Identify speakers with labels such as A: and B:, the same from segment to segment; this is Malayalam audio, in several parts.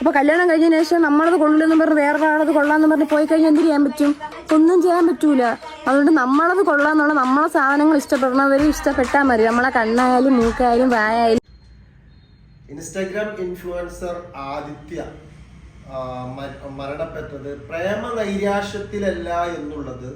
A: അപ്പൊ കല്യാണം കഴിഞ്ഞതിന് ശേഷം നമ്മളത് കൊള്ളില്ലെന്ന് പറഞ്ഞ് വേറൊരാളത് കൊള്ളാന്ന് പറഞ്ഞ് പോയി കഴിഞ്ഞാൽ എന്ത് ചെയ്യാൻ പറ്റും? ഒന്നും ചെയ്യാൻ പറ്റൂല. അതുകൊണ്ട് നമ്മളത് കൊള്ളാന്നുള്ള നമ്മളെ സാധനങ്ങൾ ഇഷ്ടപ്പെടുന്നവർ ഇഷ്ടപ്പെട്ടാൽ മതി. നമ്മളെ കണ്ണായാലും മൂക്കായാലും വായായാലും.
B: ഇൻസ്റ്റാഗ്രാം ഇൻഫ്ലുവൻസർ ആദിത്യ മരണപ്പെട്ടത് പ്രേമ നൈരാശ്യത്തിലല്ല എന്നുള്ളത്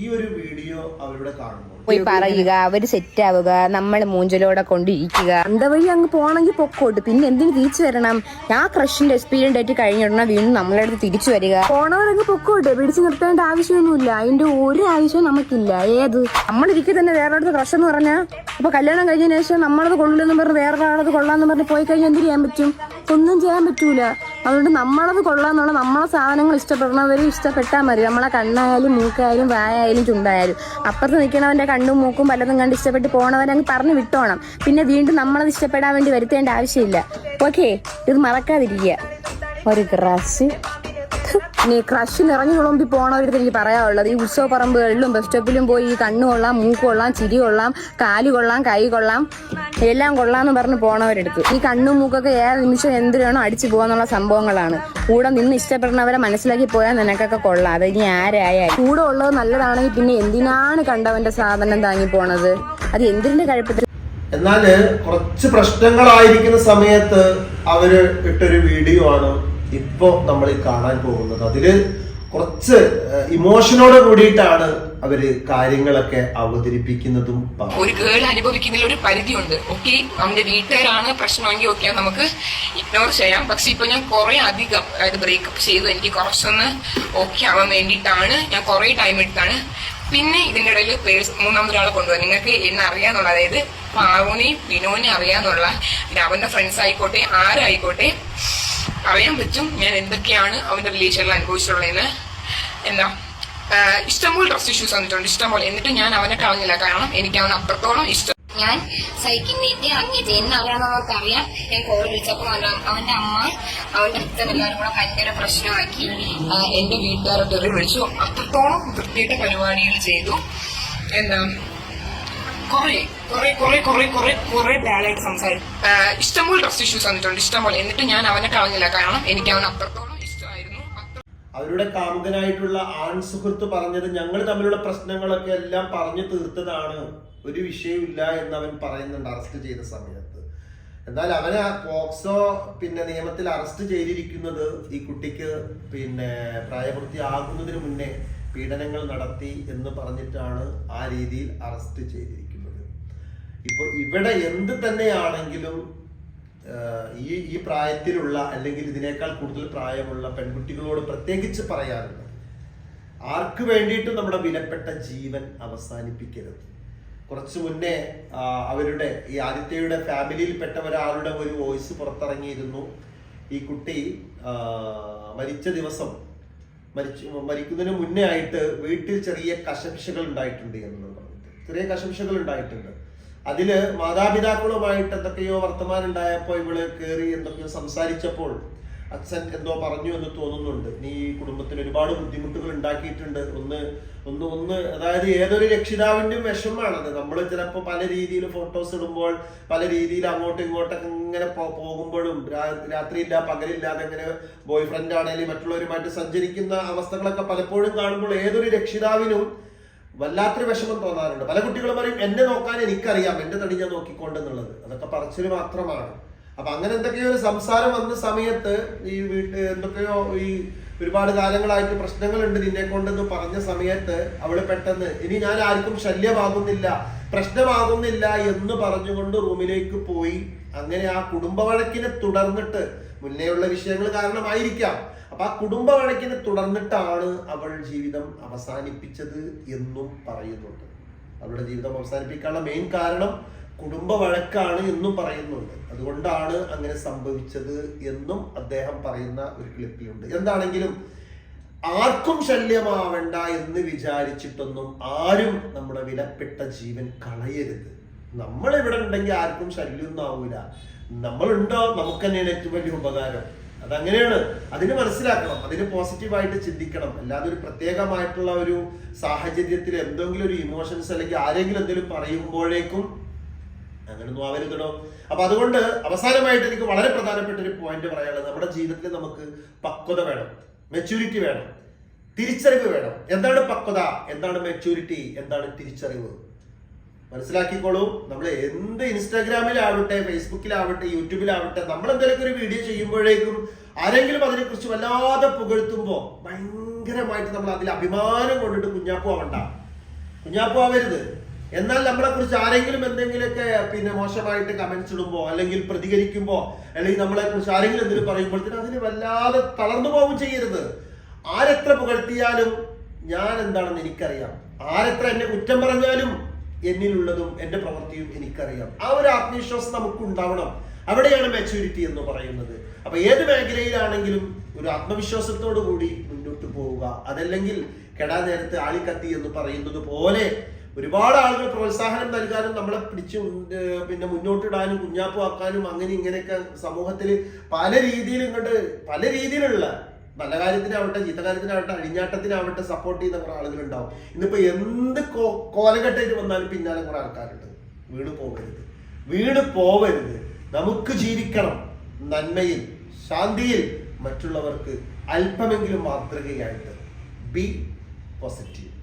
B: ഈ ഒരു വീഡിയോ അവരുടെ കാണുമ്പോൾ
A: പോയി പറയുക അവർ സെറ്റ് ആവുക നമ്മൾ മൂഞ്ചലോടെ കൊണ്ടിരിക്കുക. എന്താ വഴി അങ്ങ് പോണെങ്കിൽ പൊക്കോട്ട്. പിന്നെ എന്തിനു തിരിച്ചു വരണം? ഞാൻ ക്രഷിന്റെ എക്സ്പീരിയൻസ് ആയിട്ട് കഴിഞ്ഞിടണം വീണ്ടും നമ്മളെ അടുത്ത് തിരിച്ചു വരിക. പോണവരങ്ങ് പൊക്കോട്ട്. പിടിച്ചു നിർത്തേണ്ട ആവശ്യമൊന്നുമില്ല. അതിന്റെ ഒരു ആവശ്യവും നമുക്കില്ല. ഏത്? നമ്മളിരിക്കെ തന്നെ വേറെ അടുത്ത് ക്രഷ് എന്ന് പറഞ്ഞാ അപ്പൊ കല്യാണം കഴിഞ്ഞതിന് ശേഷം നമ്മളത് കൊള്ളില്ലെന്ന് പറഞ്ഞ് വേറെ ഒരാളത് കൊള്ളാന്ന് പറഞ്ഞ് പോയി കഴിഞ്ഞാൽ എന്ത് ചെയ്യാൻ പറ്റും? ഒന്നും ചെയ്യാൻ പറ്റൂല. അതുകൊണ്ട് നമ്മളത് കൊള്ളാന്നുള്ള നമ്മളെ സാധനങ്ങൾ ഇഷ്ടപ്പെടുന്നവർ ഇഷ്ടപ്പെട്ടാൽ മതി. നമ്മളെ കണ്ണായാലും മൂക്കായാലും വായായാലും ചുണ്ടായാലും. അപ്പുറത്ത് നിൽക്കണവന്റെ കണ്ണും മൂക്കും പലതും കണ്ട് ഇഷ്ടപ്പെട്ട് പോണവരെ അങ്ങ് പറഞ്ഞു വിട്ടോണം. പിന്നെ വീണ്ടും നമ്മളത് ഇഷ്ടപ്പെടാൻ വേണ്ടി വരുത്തേണ്ട ആവശ്യമില്ല. ഓക്കെ ഇത് മറക്കാതിരിക്കുക. ഒരു ക്രഷ് ഇനി ക്രഷ് ഇറങ്ങി കുളമ്പി പോണവരുടെ എനിക്ക് പറയാനുള്ളത്. ഈ ഉത്സവ പറമ്പുകളിലും ബസ് സ്റ്റോപ്പിലും പോയി ഈ കണ്ണു കൊള്ളാം മൂക്ക് കൊള്ളാം ചിരി കൊള്ളാം കാൽ കൊള്ളാം കൈ കൊള്ളാം എല്ലാം കൊള്ളാന്ന് പറഞ്ഞ് പോണവരെടുത്ത്. ഈ കണ്ണും മൂക്കൊക്കെ ഏത് നിമിഷം എന്തിനാണോ അടിച്ചു പോകാന്നുള്ള സംഭവങ്ങളാണ്. കൂടെ നിന്ന് ഇഷ്ടപ്പെടുന്നവരെ മനസ്സിലാക്കി പോയാൽ നിനക്കൊക്കെ കൊള്ളാം. അത് ഇനി ആരായാലും കൂടെ ഉള്ളത് നല്ലതാണെങ്കിൽ പിന്നെ എന്തിനാണ് കണ്ടവന്റെ സാധനം താങ്ങി പോണത്? അത് എന്തിന്റെ കഴിപ്പത്തിൽ
B: എന്നാൽ കുറച്ച് പ്രശ്നങ്ങളായിരിക്കുന്ന സമയത്ത് അവർ ഇട്ടൊരു വീഡിയോ ആണ്. ഇപ്പോ നമ്മൾ കാണാൻ പോകുന്നത്. അതിൽ കുറച്ച് ഇമോഷനോട് കൂടിയിട്ടാണ് അവർ കാര്യങ്ങളൊക്കെ അവതരിപ്പിക്കുന്നതും
C: ഒരു ഗേൾ അനുഭവിക്കുന്നതിൽ ഒരു പരിധിയുണ്ട്. ഓക്കെ നമ്മുടെ വീട്ടുകാരാണ് പ്രശ്നമെങ്കിൽ ഓക്കെ നമുക്ക് ഇഗ്നോർ ചെയ്യാം. പക്ഷെ ഇപ്പൊ ഞാൻ കുറെ അധികം അതായത് ബ്രേക്കപ്പ് ചെയ്തു. എനിക്ക് കുറച്ചൊന്ന് ഓക്കെ ആവാൻ വേണ്ടിയിട്ടാണ്. ഞാൻ കുറെ ടൈം എടുത്താണ്. പിന്നെ ഇതിന്റെ ഇടയിൽ പേഴ്സ് മൂന്നാമതൊരാളെ കൊണ്ടുപോകാൻ നിങ്ങൾക്ക് എന്നെ അറിയാന്നുള്ള അതായത് പാവുനെയും പിനോനെ അറിയാന്നുള്ള അവന്റെ ഫ്രണ്ട്സ് ആയിക്കോട്ടെ ആരായിക്കോട്ടെ അറിയാൻ പറ്റും ഞാൻ എന്തൊക്കെയാണ് അവന്റെ റിലേഷനിൽ അനുഭവിച്ചിട്ടുള്ളതെന്ന് എന്താ ഇഷ്ടംപോലെ ട്രസ്റ്റ് ഇഷ്യൂസ് വന്നിട്ടുണ്ട്. ഇഷ്ടംപോലെ. എന്നിട്ട് ഞാൻ അവനെ കളഞ്ഞില്ല. കാരണം എനിക്ക് അവൻ അത്രത്തോളം ഇഷ്ടം. ഞാൻ സഹിക്കുന്നതിന്റെ അങ്ങേറ്റ് എന്നറിയാമെന്നവർക്ക് അറിയാം ഞാൻ കോൾ വിളിച്ചപ്പോൾ അവന്റെ അമ്മ അവന്റെ അച്ഛൻ എല്ലാവരും കൂടെ ഭയങ്കര പ്രശ്നമാക്കി. എന്റെ വീട്ടുകാരെ തെറി വിളിച്ചു അത്രത്തോളം വൃത്തിയുടെ പരിപാടികൾ ചെയ്തു. എന്താ കുറെ കുറെ കുറെ കുറെ കുറെ കുറെ ബാഡായിട്ട് സംസാരിച്ചു ആഹ് ഇഷ്ടംപോലെ ട്രസ്റ്റ് ഇഷ്യൂസ് വന്നിട്ടുണ്ട് ഇഷ്ടംപോലെ. എന്നിട്ട് ഞാൻ അവനെ കളഞ്ഞില്ല. കാരണം എനിക്ക് അവൻ അത്രത്തോളം ഇഷ്ടമായിരുന്നു.
B: അവരുടെ കാമുകനായിട്ടുള്ള ആൺ സുഹൃത്ത് പറഞ്ഞത് ഞങ്ങൾ തമ്മിലുള്ള പ്രശ്നങ്ങളൊക്കെ എല്ലാം പറഞ്ഞു തീർത്തതാണ്. ഒരു വിഷയമില്ല എന്ന് അവൻ പറയുന്നുണ്ട് അറസ്റ്റ് ചെയ്ത സമയത്ത്. എന്നാൽ അവനെ പോക്സോ പിന്നെ നിയമത്തിൽ അറസ്റ്റ് ചെയ്തിരിക്കുന്നത് ഈ കുട്ടിക്ക് പിന്നെ പ്രായപൂർത്തിയാകുന്നതിന് മുന്നേ പീഡനങ്ങൾ നടത്തി എന്ന് പറഞ്ഞിട്ടാണ് ആ രീതിയിൽ അറസ്റ്റ് ചെയ്തിരിക്കുന്നത്. ഇപ്പോൾ ഇവിടെ എന്ത് തന്നെയാണെങ്കിലും ഈ ഈ പ്രായത്തിലുള്ള അല്ലെങ്കിൽ ഇതിനേക്കാൾ കൂടുതൽ പ്രായമുള്ള പെൺകുട്ടികളോട് പ്രത്യേകിച്ച് പറയാറുണ്ട് ആർക്ക് വേണ്ടിയിട്ടും നമ്മുടെ വിലപ്പെട്ട ജീവൻ അവസാനിപ്പിക്കരുത്. കുറച്ചു മുന്നേ അവരുടെ ഈ ആദിത്യയുടെ ഫാമിലിയിൽപ്പെട്ട ഒരാളുടെ ഒരു വോയിസ് പുറത്തിറങ്ങിയിരുന്നു. ഈ കുട്ടി മരിച്ച ദിവസം മരിച്ചു മരിക്കുന്നതിന് മുന്നേ ആയിട്ട് വീട്ടിൽ ചെറിയ കശംശകൾ ഉണ്ടായിട്ടുണ്ട് എന്ന് പറഞ്ഞിട്ട്. ചെറിയ കശംശകൾ ഉണ്ടായിട്ടുണ്ട്. അതിൽ മാതാപിതാക്കളുമായിട്ട് എന്തൊക്കെയോ വർത്തമാനം ഉണ്ടായപ്പോൾ ഇവൾ കയറി എന്തൊക്കെയോ സംസാരിച്ചപ്പോൾ അച്ഛൻ എന്തോ പറഞ്ഞു എന്ന് തോന്നുന്നുണ്ട്. നീ കുടുംബത്തിന് ഒരുപാട് ബുദ്ധിമുട്ടുകൾ ഉണ്ടാക്കിയിട്ടുണ്ട്. ഒന്ന് ഒന്ന് ഒന്ന് അതായത് ഏതൊരു രക്ഷിതാവിന്റെയും വിഷമാണത് നമ്മൾ ചിലപ്പോൾ പല രീതിയിൽ ഫോട്ടോസ് ഇടുമ്പോൾ പല രീതിയിൽ അങ്ങോട്ടും ഇങ്ങോട്ടൊക്കെ ഇങ്ങനെ പോകുമ്പോഴും രാത്രിയില്ല പകലില്ലാതെ ഇങ്ങനെ ബോയ് ഫ്രണ്ട് ആണെങ്കിലും മറ്റുള്ളവരുമായിട്ട് സഞ്ചരിക്കുന്ന അവസ്ഥകളൊക്കെ പലപ്പോഴും കാണുമ്പോൾ ഏതൊരു രക്ഷിതാവിനും വല്ലാത്തൊരു വിഷമം തോന്നാറുണ്ട്. പല കുട്ടികളും പറയും എന്നെ നോക്കാൻ എനിക്കറിയാം എന്റെ തടി ഞാൻ നോക്കിക്കൊണ്ടെന്നുള്ളത്. അതൊക്കെ പറച്ചിൽ മാത്രമാണ്. അപ്പൊ അങ്ങനെ എന്തൊക്കെയോ ഒരു സംസാരം വന്ന സമയത്ത് ഈ വീട്ട് എന്തൊക്കെയോ ഈ ഒരുപാട് കാലങ്ങളായിട്ട് പ്രശ്നങ്ങളുണ്ട് നിന്നെ കൊണ്ടെന്ന് പറഞ്ഞ സമയത്ത് അവൾ പെട്ടെന്ന് ഇനി ഞാൻ ആർക്കും ശല്യമാകുന്നില്ല പ്രശ്നമാകുന്നില്ല എന്ന് പറഞ്ഞുകൊണ്ട് റൂമിലേക്ക് പോയി. അങ്ങനെ ആ കുടുംബ വഴക്കിനെ തുടർന്നിട്ട് മുന്നേയുള്ള വിഷയങ്ങൾ കാരണമായിരിക്കാം. അപ്പൊ ആ കുടുംബ വഴക്കിനെ തുടർന്നിട്ടാണ് അവൾ ജീവിതം അവസാനിപ്പിച്ചത് എന്നും പറയുന്നുണ്ട്. അവളുടെ ജീവിതം അവസാനിപ്പിക്കാനുള്ള മെയിൻ കാരണം കുടുംബ വഴക്കാണ് എന്നും പറയുന്നുണ്ട്. അതുകൊണ്ടാണ് അങ്ങനെ സംഭവിച്ചത് എന്നും അദ്ദേഹം പറയുന്ന ഒരു ക്ലിപ്പിലുണ്ട്. എന്താണെങ്കിലും ആർക്കും ശല്യമാവണ്ട എന്ന് വിചാരിച്ചിട്ടൊന്നും ആരും നമ്മുടെ വിലപ്പെട്ട ജീവൻ കളയരുത്. നമ്മൾ ഇവിടെ ഉണ്ടെങ്കിൽ ആർക്കും ശല്യമൊന്നും ആവൂല. നമ്മളുണ്ടോ? നമുക്ക് തന്നെയാണ് ഏറ്റവും വലിയ ഉപകാരം. അതങ്ങനെയാണ്. അതിന് മനസ്സിലാക്കണം. അതിന് പോസിറ്റീവായിട്ട് ചിന്തിക്കണം. അല്ലാതെ ഒരു പ്രത്യേകമായിട്ടുള്ള ഒരു സാഹചര്യത്തിൽ എന്തെങ്കിലും ഒരു ഇമോഷൻസ് അല്ലെങ്കിൽ ആരെങ്കിലും എന്തെങ്കിലും പറയുമ്പോഴേക്കും അങ്ങനൊന്നും ആവരുതടോ. അപ്പൊ അതുകൊണ്ട് അവസാനമായിട്ട് എനിക്ക് വളരെ പ്രധാനപ്പെട്ട ഒരു പോയിന്റ് പറയാനുള്ളത് നമ്മുടെ ജീവിതത്തിൽ നമുക്ക് പക്വത വേണം. മെച്യൂരിറ്റി വേണം. തിരിച്ചറിവ് വേണം. എന്താണ് പക്വത? എന്താണ് മെച്യൂരിറ്റി എന്താണ് തിരിച്ചറിവ്? മനസ്സിലാക്കിക്കോളൂ. നമ്മൾ എന്ത് ഇൻസ്റ്റാഗ്രാമിലാവട്ടെ ഫേസ്ബുക്കിലാവട്ടെ യൂട്യൂബിലാവട്ടെ നമ്മൾ എന്തെങ്കിലും ഒരു വീഡിയോ ചെയ്യുമ്പോഴേക്കും ആരെങ്കിലും അതിനെക്കുറിച്ച് വല്ലാതെ പുകഴ്ത്തുമ്പോൾ ഭയങ്കരമായിട്ട് നമ്മൾ അതിൽ അഭിമാനം കൊണ്ടിട്ട് കുഞ്ഞാപ്പു ആവണ്ട ആവരുത് എന്നാൽ നമ്മളെ കുറിച്ച് ആരെങ്കിലും എന്തെങ്കിലുമൊക്കെ പിന്നെ മോശമായിട്ട് കമന്റ്സ് ഇടുമ്പോ അല്ലെങ്കിൽ പ്രതികരിക്കുമ്പോ അല്ലെങ്കിൽ നമ്മളെ കുറിച്ച് ആരെങ്കിലും എന്തെങ്കിലും പറയുമ്പോഴത്തേനും അതിന് വല്ലാതെ തളർന്നു പോവും ചെയ്യരുത്. ആരെത്ര പുകഴ്ത്തിയാലും ഞാൻ എന്താണെന്ന് എനിക്കറിയാം. ആരെത്ര എന്നെ കുറ്റം പറഞ്ഞാലും എന്നിലുള്ളതും എന്റെ പ്രവൃത്തിയും എനിക്കറിയാം. ആ ഒരു ആത്മവിശ്വാസം നമുക്ക് ഉണ്ടാവണം അവിടെയാണ് മെച്ചൂരിറ്റി എന്ന് പറയുന്നത്. അപ്പൊ ഏത് മേഖലയിലാണെങ്കിലും ഒരു ആത്മവിശ്വാസത്തോടു കൂടി മുന്നോട്ട് പോവുക. അതല്ലെങ്കിൽ കെടാ നേരത്തെ ആളിക്കത്തി എന്ന് പറയുന്നത് പോലെ ഒരുപാട് ആളുകൾ പ്രോത്സാഹനം നൽകാനും നമ്മളെ പിടിച്ച് പിന്നെ മുന്നോട്ടിടാനും കുഞ്ഞാപ്പുവാക്കാനും അങ്ങനെ ഇങ്ങനെയൊക്കെ സമൂഹത്തിൽ പല രീതിയിൽ ഇങ്ങോട്ട് പല രീതിയിലുള്ള നല്ല കാര്യത്തിനാവട്ടെ ചീത്ത കാര്യത്തിനാവട്ടെ അഴിഞ്ഞാട്ടത്തിനാവട്ടെ സപ്പോർട്ട് ചെയ്യുന്ന കുറെ ആളുകളുണ്ടാവും. ഇന്നിപ്പോ എന്ത് കോ- വന്നാലും പിന്നാലെ കുറെ ആൾക്കാരുണ്ട്. വീണ് പോകരുത് വീണ് പോവരുത്. നമുക്ക് ജീവിക്കണം. നന്മയിൽ ശാന്തിയിൽ മറ്റുള്ളവർക്ക് അല്പമെങ്കിലും മാതൃകയായിട്ട്. B positive